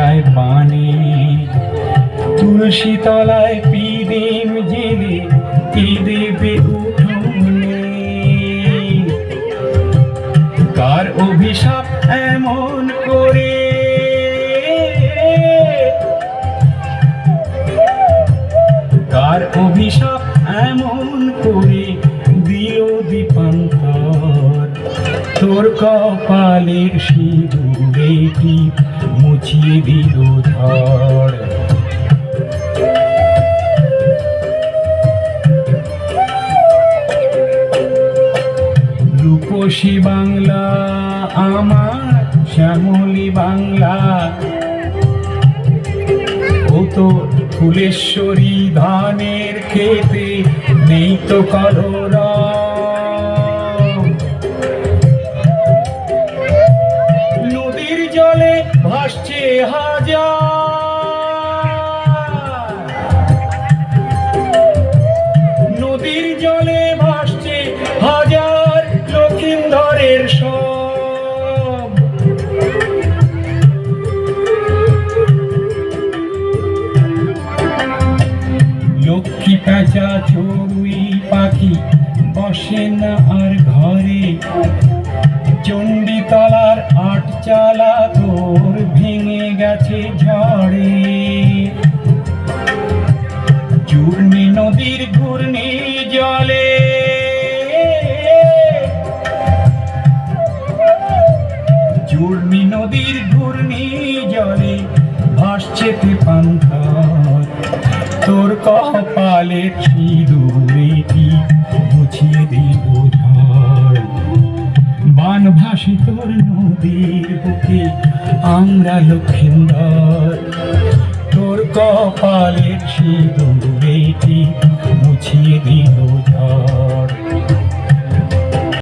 যায় পানে তুলসী তলায় পিদিম জেলে দেবে উঠোনে? কার অভিশাপ এমন করে? কার অভিশাপ এমন করে? তোর কপালের সিঁদুরে মুছিয়ে দিল ঝড়। রূপসী বাংলা, আমার শ্যামলী বাংলা। ও তো ফুলেশ্বরী ধানের খেতে নেই তো কলরা নদীর জলে ভাসছে হাজার লক্ষিন্দরের সব। লক্ষ্মী পেঁচা চড়ুই পাখি বসে না আর ঘরে। চণ্ডীতলার আট চালা গেছে ঝড়ে। চূর্ণী নদীর ঘূর্ণি জলে। চূর্ণী নদীর ঘূর্ণি জলে ভাসছে পান্তার তোর কপালের সিঁদুরে কি মুছিয়ে দিল ঝড়। বান ভাসি তোর নদীর বুকে। আমরা লক্ষিন্দর। তোর কপালের ছিল বেটি মুছিয়ে ঝড়